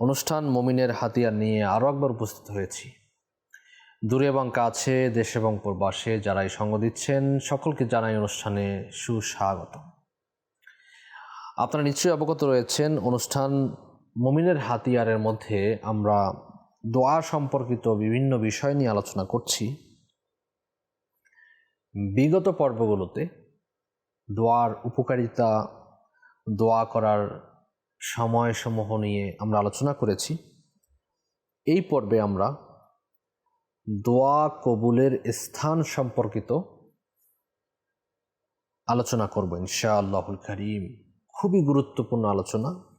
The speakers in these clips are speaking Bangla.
অনুষ্ঠান মমিনের হাতিয়ার নিয়ে আরও একবার উপস্থিত হয়েছি। দূরে এবং কাছে, দেশ এবং প্রবাসে যারা এই সঙ্গ দিচ্ছেন, সকলকে জানাই অনুষ্ঠানে সুস্বাগত আপনারা নিশ্চয়ই অবগত রয়েছেন, অনুষ্ঠান মমিনের হাতিয়ারের মধ্যে আমরা দোয়া সম্পর্কিত বিভিন্ন বিষয় নিয়ে আলোচনা করছি। বিগত পর্বগুলোতে দোয়ার উপকারিতা, দোয়া করার সময়সমূহ নিয়ে আমরা আলোচনা করেছি। এই পর্বে আমরা দোয়া কবুলের স্থান সম্পর্কিত আলোচনা করব ইনশাআল্লাহুল করিম। খুবই গুরুত্বপূর্ণ আলোচনা।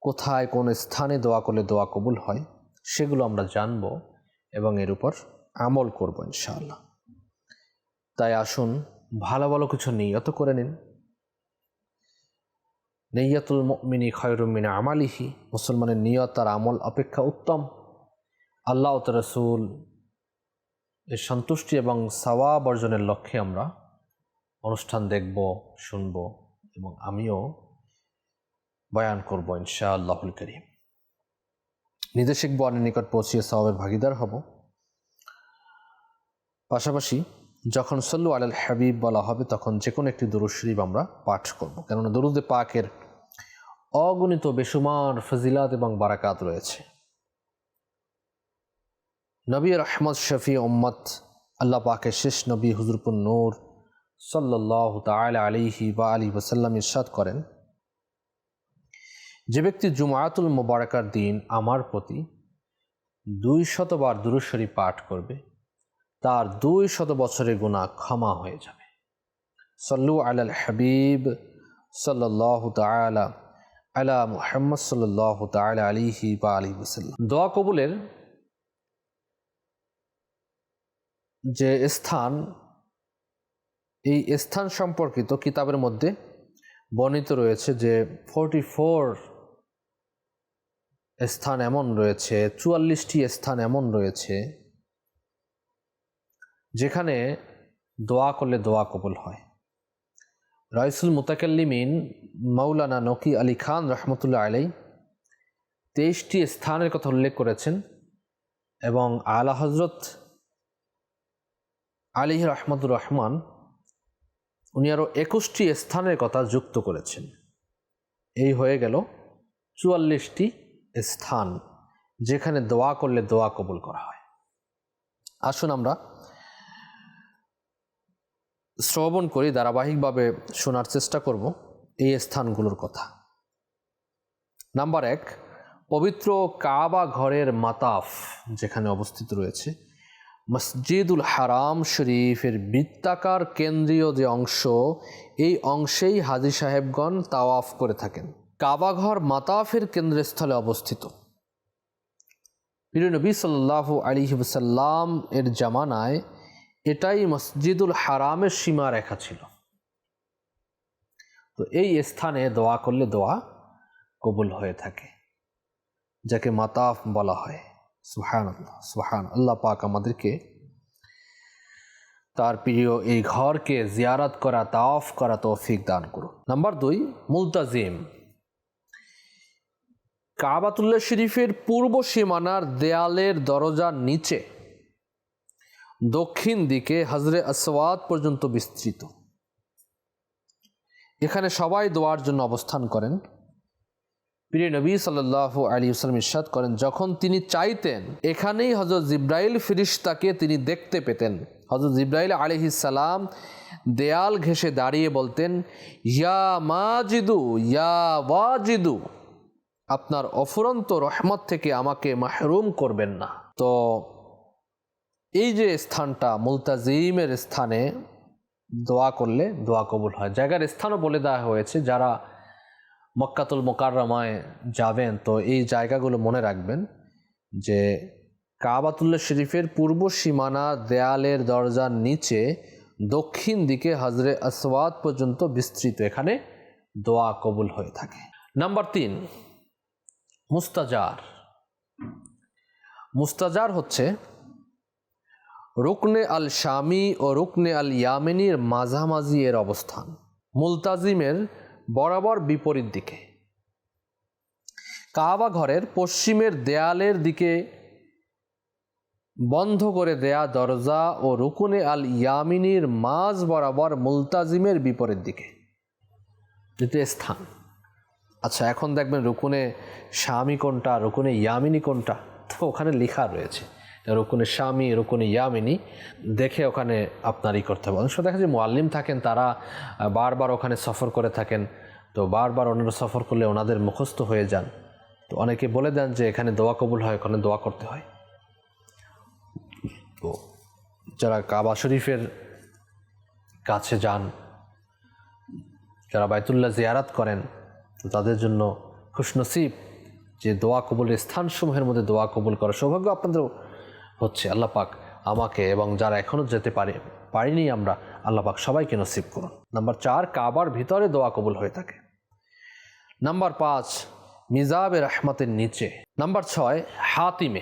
কোথায় কোন স্থানে দোয়া করলে দোয়া কবুল হয় সেগুলো আমরা জানব এবং এর উপর আমল করব ইনশাআল্লাহ। তাই আসুন ভালো ভালো কিছু নিয়ত করে নিন। নেইয়াতুল মিনি খয়রুমিনা আমালিহি, মুসলমানের নিয়ত তার আমল অপেক্ষা উত্তম। আল্লাহ ও রসুল এর সন্তুষ্টি এবং সাওয়া বর্জনের লক্ষ্যে আমরা অনুষ্ঠান দেখব, শুনব এবং আমিও বয়ান করব ইনশা আল্লাহুল করিম। নিজে শিখব নিকট পৌঁছিয়ে সওয়াবের ভাগিদার হব। পাশাপাশি যখন সল্লু আল হাবিব বলা হবে, তখন যে কোনো একটি দরুদ শরীফ আমরা পাঠ করব। কেননা দরুদে পাকের অগণিত বেসুমার ফজিলাত এবং বারাকাত রয়েছে। নবী রহমদ শফি ওম্মত আল্লাহ পাকের শেষ নবী হুজুরপুর নূর সাল্লাহ তালা আলিহি বা আলী ওসাল্লাম ইরশাদ করেন, যে ব্যক্তি জুমায়াতুল মোবারকার দিন আমার প্রতি দুই শতবার দুরুশরী পাঠ করবে, তার দুই শত বছরের গুণা ক্ষমা হয়ে যাবে। সল্লু আলাল হাবিব সাল্লাহ তালা আলা মুহাম্মদ সাল্লাহ তালা আলিহি বা আলী ওসাল্লাম দোয়া কবুলের যে স্থান, এই স্থান সম্পর্কিত কিতাবের মধ্যে বর্ণিত রয়েছে যে ফোরটি ফোর স্থান এমন রয়েছে, চুয়াল্লিশটি স্থান এমন রয়েছে, যেখানে দোয়া করলে দোয়া কবুল হয়। রাইসুল মুতাকাল্লিমিন মাওলানা নকি আলী খান রহমতুল্লাহ আলাই তেইশটি স্থানের কথা উল্লেখ করেছেন এবং আলা হজরত আলী রহমতুর রহমান উনি আরও একুশটি স্থানের কথা যুক্ত করেছেন। এই হয়ে গেল চুয়াল্লিশটি স্থান যেখানে দোয়া করলে দোয়া কবুল করা হয়। আসুন আমরা শ্রবণ করি, ধারাবাহিকভাবে শোনার চেষ্টা করব এই স্থানগুলোর কথা। নাম্বার এক, পবিত্র কাবা ঘরের মাতাফ যেখানে অবস্থিত রয়েছে, মসজিদুল হারাম শরীফের বৃত্তাকার কেন্দ্রীয় যে অংশ, এই অংশেই হাজি সাহেবগণ তাওয়াফ করে থাকেন। কাবাঘর মাতাফের কেন্দ্রস্থলে অবস্থিত। প্রিয় নবী সাল্লাহ আলী এর জামানায় এটাই মসজিদুল হারামের সীমা রেখা ছিল। তো এই স্থানে দোয়া করলে দোয়া কবুল হয়ে থাকে, যাকে মাতাফ বলা হয়। সুহান আল্লাহ সুহান আল্লাহ পাক আমাদেরকে তার প্রিয় এই ঘরকে জিয়ারত করা তাওফ করা তৌফিক দান করুন নাম্বার দুই, মুলতাজিম। কাবাতুল্লাহ শরীফের পূর্ব সীমানার দেয়ালের দরজার নিচে দক্ষিণ দিকে হজরে আসওয়াদ পর্যন্ত বিস্তৃত। এখানে সবাই দোয়ার জন্য অবস্থান করেন। প্রিয় নবী সাল্লাহ আলী ইসলাম ইরশাদ করেন, যখন তিনি চাইতেন, এখানেই হজরত জিব্রাইল ফিরিস্তাকে তিনি দেখতে পেতেন। হজরত জিব্রাইল আলিহি সালাম দেয়াল ঘেসে দাঁড়িয়ে বলতেন, ইয়া মাজিদু, ইয়া ওয়াজিদু, আপনার অফুরন্ত রহমত থেকে আমাকে মাহরুম করবেন না। তো এই যে স্থানটা, মুলতাজিমের স্থানে দোয়া করলে দোয়া কবুল হয়। জায়গার স্থানও বলে দেওয়া হয়েছে, যারা মক্কাতুল মোকাররমায় যাবেন, তো এই জায়গাগুলো মনে রাখবেন যে কাবাতুল্লাহ শরীফের পূর্ব সীমানা দেয়ালের দরজার নিচে দক্ষিণ দিকে হজরে আসওয়াদ পর্যন্ত বিস্তৃত, এখানে দোয়া কবুল হয়ে থাকে। নাম্বার তিন, মুস্তাজার। মুস্তাজার হচ্ছে রুকনে আল শামি ও রুকনে আল ইয়ামেনির মাঝামাঝি এর অবস্থান, মুলতাজিমের বরাবর বিপরীত দিকে। কাবা ঘরের পশ্চিমের দেয়ালের দিকে বন্ধ করে দেয়া দরজা ও রুকুনে আল ইয়ামিনীর মাঝ বরাবর মুলতাজিমের বিপরীত দিকে। দ্বিতীয় স্থান। আচ্ছা এখন দেখবেন রুকুনে স্বামী কোনটা, রুকুনে ইয়ামিনী কোনটা? তো ওখানে লেখা রয়েছে। রুকুনে স্বামী, রুকুনে ইয়ামিনী দেখে ওখানে আপনারই করতে হবে। অনেক দেখা যায় মোয়াল্লিম থাকেন, তারা বারবার ওখানে সফর করে থাকেন। তো বারবার ওনারা সফর করলে ওনাদের মুখস্থ হয়ে যান। তো অনেকে বলে দেন যে এখানে দোয়া কবুল হয়, ওখানে দোয়া করতে হয়। তো যারা কাবা শরীফের কাছে যান, যারা বাইতুল্লাহ জিয়ারাত করেন, তো তাদের জন্য খুশনসিব যে দোয়া কবুলের স্থানসমূহের মধ্যে দোয়া কবুল করার সৌভাগ্য আপনাদের হচ্ছে আল্লাহ পাক আমাকে এবং যারা এখনও যেতে পারে, পারিনি আমরা, আল্লাহ পাক সবাইকে নসিব করুন। নাম্বার চার, কাবার ভিতরে দোয়া কবুল হয়ে থাকে। নাম্বার পাঁচ, মিজাবে রহমতের নিচে। নাম্বার ছয়, হাতিমে।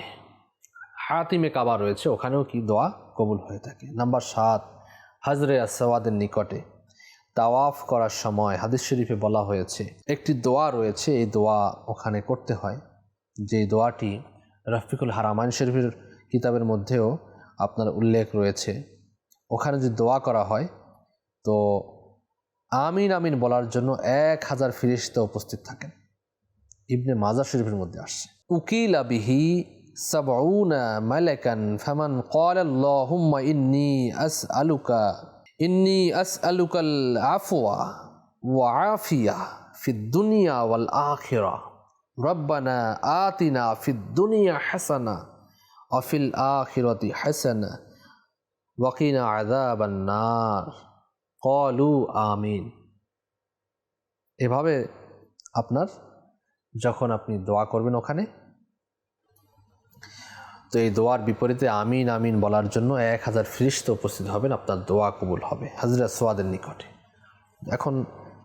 হাতিমে কাবা রয়েছে, ওখানেও কি দোয়া কবুল হয়ে থাকে। নাম্বার সাত, হাজরে আসওয়াদের নিকটে তাওয়াফ করার সময় হাদিস শরীফে বলা হয়েছে, একটি দোয়া রয়েছে, এই দোয়া ওখানে করতে হয়। যে দোয়াটি রফিকুল হারামাইন শরীফের কিতাবের মধ্যেও আপনার উল্লেখ রয়েছে ওখানে যে দোয়া করা হয় তো আমিন আমিন বলার জন্য এক হাজার ফিরিস্তা উপস্থিত থাকেন ইবনে মাজার শরীফের মধ্যে আসছে উকিলা বিহি সাবউনা মালাকান ফামান قال اللهم إني أسألك إني أسألك العفو وعافية في الدنيا والآخرة ربنا آتنا في الدنيا حسنة অফিল আখিরতি হাসান, ওয়াকিনা আদাবান্নার কলু আমিন। এভাবে আপনার যখন আপনি দোয়া করবেন ওখানে, তো এই দোয়ার বিপরীতে আমিন আমিন বলার জন্য এক হাজার ফিরিস্ত উপস্থিত হবেন, আপনার দোয়া কবুল হবে হাজরা সোয়াদের নিকটে। এখন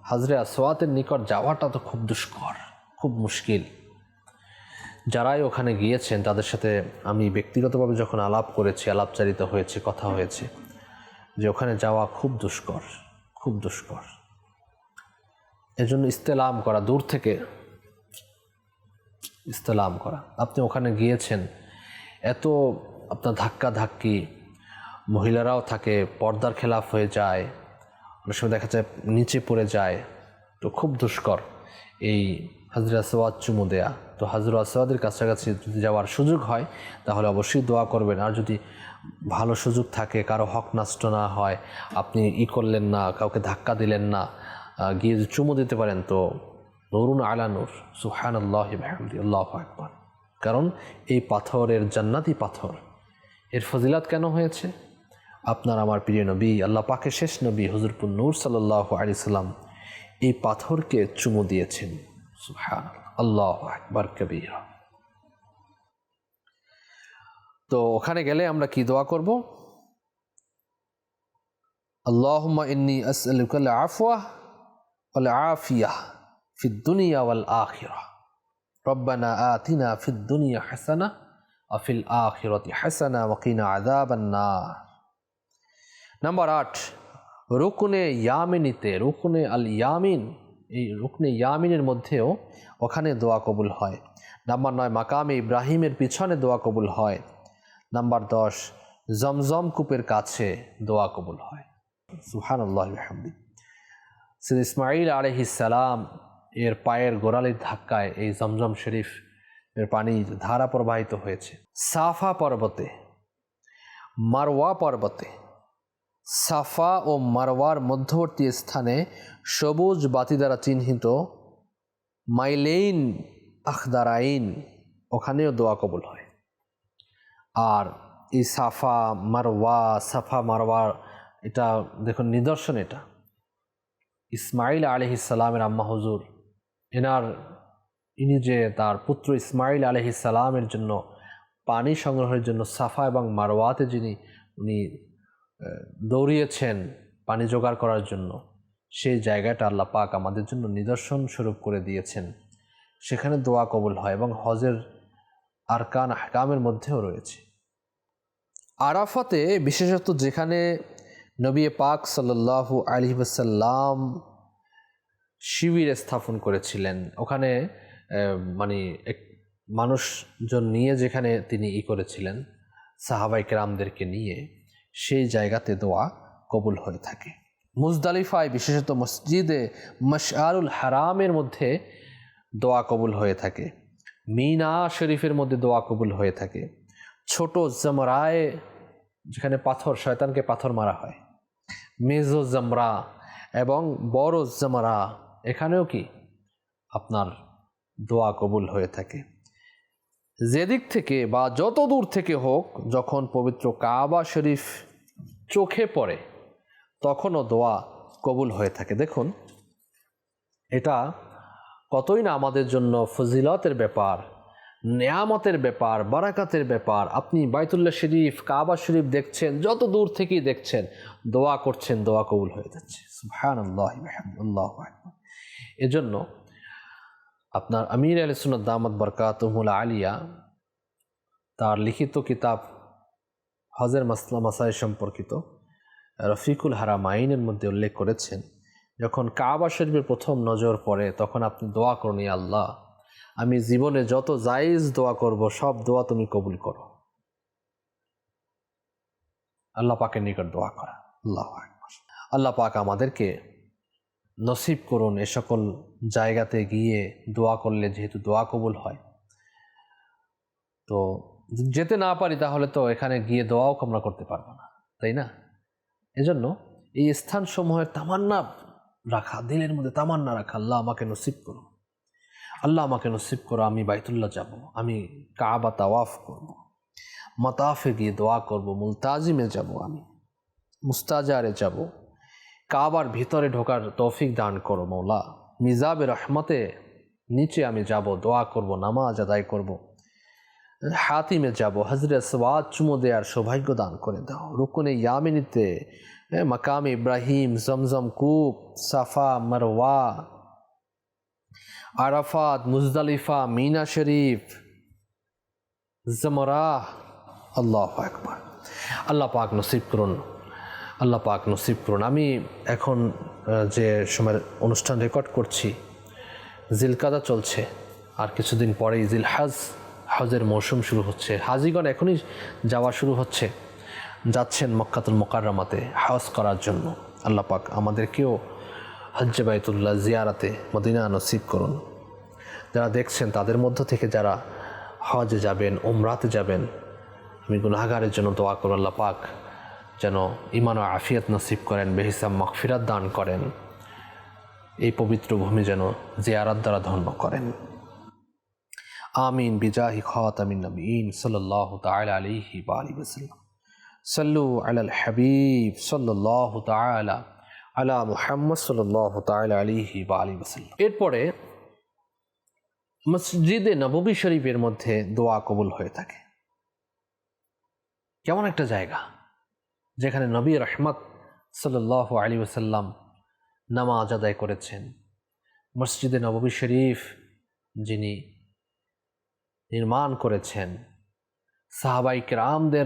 হাজরা সোয়াদের নিকট যাওয়াটা তো খুব দুষ্কর, খুব মুশকিল। যারাই ওখানে গিয়েছেন, তাদের সাথে আমি ব্যক্তিগতভাবে যখন আলাপ করেছি, আলাপচারিত হয়েছে, কথা হয়েছে, যে ওখানে যাওয়া খুব দুষ্কর খুব দুষ্কর। এজন্য ইস্তেলাম করা, দূর থেকে ইস্তেলাম করা। আপনি ওখানে গিয়েছেন, এত আপনার ধাক্কা ধাক্কি মহিলারাও থাকে, পর্দার খেলাফ হয়ে যায়, অনেক সময় দেখা যায় নিচে পড়ে যায়, তো খুব দুষ্কর এই হাজরা আসওয়াদ চুমু দেয়া। তো হাজরা আসওয়াদের কাছাকাছি যদি যাওয়ার সুযোগ হয়, তাহলে অবশ্যই দোয়া করবেন। আর যদি ভালো সুযোগ থাকে, কারও হক নষ্ট না হয়, আপনি ই করলেন না, কাউকে ধাক্কা দিলেন না গিয়ে চুমু দিতে পারেন, তো নরুন আলা নূর। সুহান আল্লাহ আকবর। কারণ এই পাথরের জান্নাতি পাথর। এর ফজিলাত কেন হয়েছে? আপনার আমার প্রিয় নবী, আল্লাহ পাকে শেষ নবী হজরপুর নূর সাল্লাহ আলি সাল্লাম এই পাথরকে চুমু দিয়েছেন। সুহান আল্লাহ আকবার কবিরা তো ওখানে গেলে আমরা কি দোয়া করব আল্লাহমা ইন্নি আসআলুকাল আফওয়াহ ওয়াল আফিয়াহ ফিদ দুনিয়া ওয়াল আখিরাহ রব্বানা আতিনা ফিদ দুনিয়া হাসানা ওয়া ফিল আখিরাতি হাসানা ওয়া কিনা আযাবান নার নাম্বার 8 রুকনে ইয়ামিনিতে রুকনে আল ইয়ামিন এই রুকনে ইয়ামিনের মধ্যেও ওখানে দোয়া কবুল হয়। নাম্বার নয়, মাকামে ইব্রাহিমের পিছনে দোয়া কবুল হয়। নাম্বার দশ, জমজম কূপের কাছে দোয়া কবুল হয়। সুহান আল্লাহ হামদি সে ইসমাইল আলহিসাল্লাম এর পায়ের গোড়ালির ধাক্কায় এই জমজম শরীফ এর পানি ধারা প্রবাহিত হয়েছে। সাফা পর্বতে, মারওয়া পর্বতে সাফা ও মারওয়ার মধ্যবর্তী স্থানে সবুজ বাতি দ্বারা চিহ্নিত মাইলেইন আখদারাইন। ওখানেও দোয়া কবুল হয়। আর এই সাফা মারওয়া, সাফা মারওয়ার, এটা দেখুন নিদর্শন এটা। ইসমাইল আলহ ইসালামের আম্মা হুজুর, এনার, ইনি যে তার পুত্র ইসমাইল আলহি সালামের জন্য পানি সংগ্রহের জন্য সাফা এবং মারওয়াতে যিনি, উনি দৌড়িয়েছেন পানি জোগাড় করার জন্য। সেই জায়গাটা আল্লাহ পাক আমাদের জন্য নিদর্শন স্বরূপ করে দিয়েছেন। সেখানে দোয়া কবুল হয় এবং হজের আরকান আহকামের মধ্যেও রয়েছে। আরাফাতে বিশেষত যেখানে নবী পাক সাল্লাল্লাহু আলী ওয়াসাল্লাম শিবির স্থাপন করেছিলেন, ওখানে মানে এক মানুষজন নিয়ে যেখানে তিনি ই করেছিলেন সাহাবাই কেরামদেরকে নিয়ে। সেই জায়গাতে দোয়া কবুল হয়ে থাকে। মুজদালিফায় বিশেষত মসজিদে মশআরুল হারামের মধ্যে দোয়া কবুল হয়ে থাকে। মিনা শরীফের মধ্যে দোয়া কবুল হয়ে থাকে। ছোট জমরায়, যেখানে পাথর, শয়তানকে পাথর মারা হয়। মেজো জমরা এবং বড় জমরা, এখানেও কি আপনার দোয়া কবুল হয়ে থাকে। যেদিক থেকে বা যত দূর থেকে হোক, যখন পবিত্র কাবা শরীফ চোখে পড়ে, তখনও দোয়া কবুল হয়ে থাকে। দেখুন, এটা কতই না আমাদের জন্য ফজিলতের ব্যাপার, নেয়ামতের ব্যাপার, বারাকাতের ব্যাপার। আপনি বাইতুল্লাহ শরীফ, কাবা শরীফ দেখছেন, যত দূর থেকেই দেখছেন, দোয়া করছেন, দোয়া কবুল হয়ে যাচ্ছে। এজন্য আপনার আমির আল সুনত দামদ বরকাতমুল আলিয়া, তার লিখিত কিতাব হজের মাসলা মাসাই সম্পর্কিত রফিকুল হারাম আইনের মধ্যে উল্লেখ করেছেন, যখন কাবা শরীফের প্রথম নজর পড়ে তখন আপনি দোয়া করুন "ইয়া আল্লাহ, আমি জীবনে যত জায়েজ দোয়া করব, সব দোয়া তুমি কবুল করো। আল্লাহ পাকের নিকট দোয়া করা। আল্লাহ আল্লাহ পাক আমাদেরকে নসিব করুন এ সকল জায়গাতে গিয়ে দোয়া করলে যেহেতু দোয়া কবুল হয়। তো যেতে না পারি তাহলে তো এখানে গিয়ে দোয়াও আমরা করতে পারব না, তাই না? এজন্য এই স্থানসমূহের তামান্না রাখা, দিলের মধ্যে তামান্না রাখা, আল্লাহ আমাকে নসিব করো আল্লাহ আমাকে নসিব করো, আমি বাইতুল্লাহ যাব, আমি কাবা তাওয়াফ করব, মাতাফে গিয়ে দোয়া করব, মুলতাজিমে যাব আমি, মুস্তাজারে যাব। কাবার ভিতরে ঢোকার তৌফিক দান করো, মৌলা। মিজাবে রহমতে নিচে আমি যাব, দোয়া করব, নামাজ আদায় করব। হাতিমে যাব হজরত সবাদ চুমো দেওয়ার সৌভাগ্য দান করে দাও। রুকুনে ইয়ামিনীতে মাকাম ইব্রাহিম, জমজম কূপ সাফা, মারওয়া, আরাফাত, মুজদালিফা, মিনা শরীফ, জমরাহ, আল্লাহ আকবার। আল্লাহ পাক নসিব করুন। আল্লাহ পাক নসিব করুন। আমি এখন যে সময়ের অনুষ্ঠান রেকর্ড করছি, জিলকাদা চলছে। আর কিছুদিন পরেই জিল হাজ হজের মৌসুম শুরু হচ্ছে। হাজিগণ এখনই যাওয়া শুরু হচ্ছে। যাচ্ছেন মক্কাতুল মোকাররমাতে হজ করার জন্য। আল্লাহ পাক আমাদেরকেও হজ্জে বাইতুল্লাহ জিয়ারাতে মদিনা নসিব করুন। যারা দেখছেন, তাদের মধ্য থেকে যারা হজে যাবেন ওমরাতে যাবেন, আমি গুনাহগারের জন্য দোয়া করুন আল্লাহ পাক। যেন ইমান ও আফিয়াত নসিব করেন বেহিসাম মকফিরাত দান করেন। এই পবিত্র ভূমি যেন জিয়ারাত দ্বারা ধন্য করেন। আমিন বিজাহি খাতামিন নবীন সাল্লাল্লাহু তাআলা আলাইহি ওয়া আলিহি ওয়াসাল্লাম। সাল্লু আলাল হাবিব সাল্লাল্লাহু তাআলা আলা মুহাম্মদ সাল্লাল্লাহু তাআলা আলাইহি ওয়া আলিহি ওয়াসাল্লাম। এরপরে মসজিদে নববী শরীফের মধ্যে দোয়া কবুল হয়ে থাকে। কেমন একটা জায়গা। যেখানে নবী রহমত সাল্লাহ আলী ওসাল্লাম নামাজ আদায় করেছেন। মসজিদে নববী শরীফ যিনি নির্মাণ করেছেন, সাহাবাই কেরামদের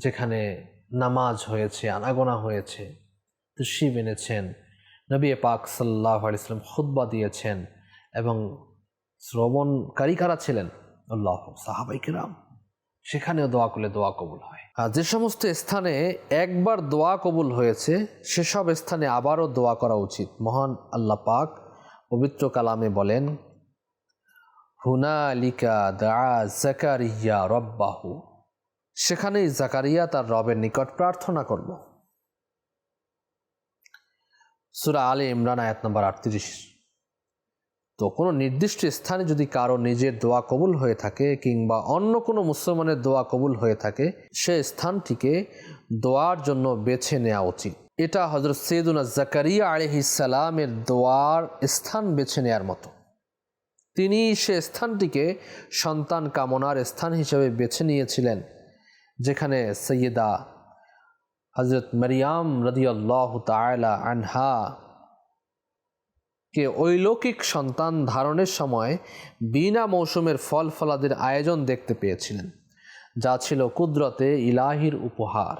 যেখানে নামাজ হয়েছে, আনাগোনা হয়েছে তশিব এনেছেন, নবী পাক সাল্লাহ আলিয়াল্লাম খুদ্া দিয়েছেন এবং শ্রবণকারী কারা ছিলেন? আল্লাহ, সাহাবাই কেরাম। সেখানেও দোয়া করলে দোয়া কবুল হয়। আর যে সমস্ত স্থানে একবার দোয়া কবুল হয়েছে, সেসব স্থানে আবারও দোয়া করা উচিত। মহান আল্লাহ পাক পবিত্র কালামে বলেন, হুনালিকা দা জাকারিয়া রব্বাহু। সেখানেই জাকারিয়া তার রবের নিকট প্রার্থনা করল। সুরা আলে ইমরান আয়াত নম্বর আটত্রিশ। তো কোনো নির্দিষ্ট স্থানে যদি কারও নিজের দোয়া কবুল হয়ে থাকে কিংবা অন্য কোনো মুসলমানের দোয়া কবুল হয়ে থাকে, সে স্থানটিকে দোয়ার জন্য বেছে নেওয়া উচিত। এটা হজরত সৈয়দুনা জাকারিয়া আলহিসালামের দোয়ার স্থান বেছে নেওয়ার মতো। তিনি সে স্থানটিকে সন্তান কামনার স্থান হিসেবে বেছে নিয়েছিলেন, যেখানে সৈয়দা হজরত মারিয়াম রদিয়াল্লাহ তায়লা আনহা কে ঐলৌকিক সন্তান ধারণের সময় বিনা মৌসুমের ফল ফলাদের আয়োজন দেখতে পেয়েছিলেন, যা ছিল কুদরতে ইলাহির উপহার।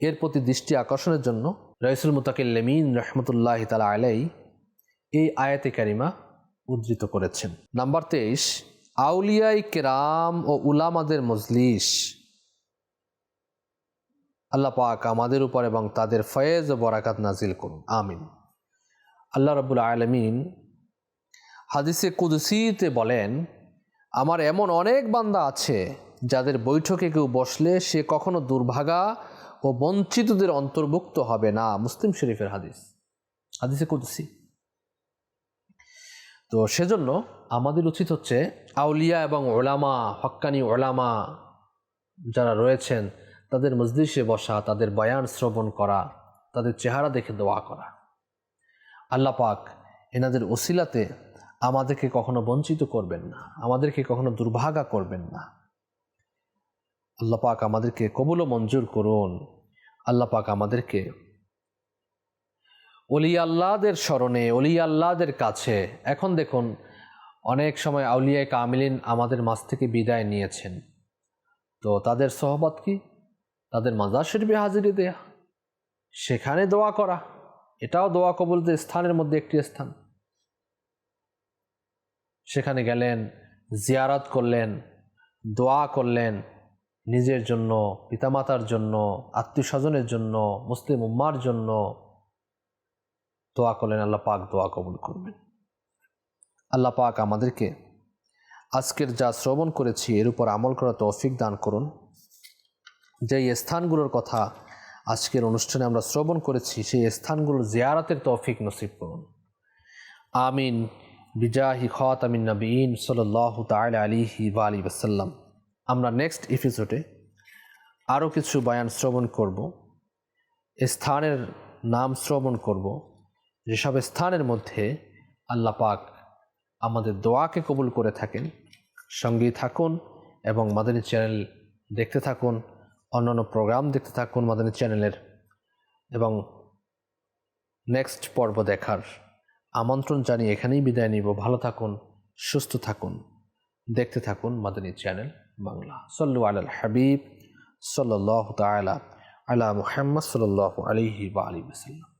এর প্রতি দৃষ্টি আকর্ষণের জন্য রইসুল মুতাকিল্লেমিন রহমতুল্লাহ তালা আলাই এই আয়াতে কারিমা উদ্ধৃত করেছেন। নাম্বার তেইশ, আউলিয়াই কেরাম ও উলামাদের মজলিস। আল্লাহ পাক আমাদের উপর এবং তাদের ফয়েজ ও বরাকাত নাজিল করুন। আমিন। আল্লাহ রবুল আলমিন হাদিসে কুদসিতে বলেন, আমার এমন অনেক বান্দা আছে যাদের বৈঠকে কেউ বসলে সে কখনো দুর্ভাগা ও বঞ্চিতদের অন্তর্ভুক্ত হবে না। মুসলিম শরীফের হাদিস, হাদিসে কুদসি। তো সেজন্য আমাদের উচিত হচ্ছে আউলিয়া এবং ওলামা, হক্কানি ওলামা যারা রয়েছেন, তাদের মজলিসে বসা, তাদের বয়ান শ্রবণ করা, তাদের চেহারা দেখে দোয়া করা। আল্লাহ পাক এনাদের ওসিলাতে আমাদেরকে কখনো বঞ্চিত করবেন না, আমাদেরকে কখনো দুর্ভাগা করবেন না। আল্লাহ পাক আমাদেরকে কবুল মঞ্জুর করুন। আল্লাহ পাক আমাদেরকে অলি আল্লাহদের স্মরণে অলি আল্লাহদের কাছে, এখন দেখুন অনেক সময় আউলিয়ায় কামিলিন আমাদের মাঝ থেকে বিদায় নিয়েছেন। তো তাদের সহবত কি? তাদের মাজার শরীফে হাজিরি দেয়া, সেখানে দোয়া করা। এটাও দোয়া কবুলদের স্থানের মধ্যে একটি স্থান। সেখানে গেলেন, জিয়ারত করলেন, দোয়া করলেন নিজের জন্য, পিতামাতার জন্য আত্মীয় স্বজনের জন্য, মুসলিম উম্মার জন্য দোয়া করলেন, আল্লাহ পাক দোয়া কবুল করবেন। আল্লাহ পাক আমাদেরকে আজকের যা শ্রবণ করেছি এর উপর আমল করা তৌফিক দান করুন। যেই স্থানগুলোর কথা আজকের অনুষ্ঠানে আমরা শ্রবণ করেছি সেই স্থানগুলো জিয়ারাতের তৌফিক নসিব করুন। আমিন। বিজাহি খাতামিন নবীন সাল্লাহ তাল আলিহি বা আলী ওসাল্লাম আমরা নেক্সট এপিসোডে আরও কিছু বায়ান শ্রবণ করব। স্থানের নাম শ্রবণ করব। যেসব স্থানের মধ্যে আল্লাহ পাক আমাদের দোয়াকে কবুল করে থাকেন, সঙ্গেই থাকুন এবং মাদানী চ্যানেল দেখতে থাকুন। অন্যান্য প্রোগ্রাম দেখতে থাকুন মাদানী চ্যানেলের এবং নেক্সট পর্ব দেখার আমন্ত্রণ জানিয়ে এখানেই বিদায় নিব। ভালো থাকুন, সুস্থ থাকুন, দেখতে থাকুন মাদানী চ্যানেল বাংলা। সল্লু আল হাবিব সাল্লাহ তালা আলা মুহাম্মদ সাল্লাহ আলিহি বা আলী ওসাল্লাম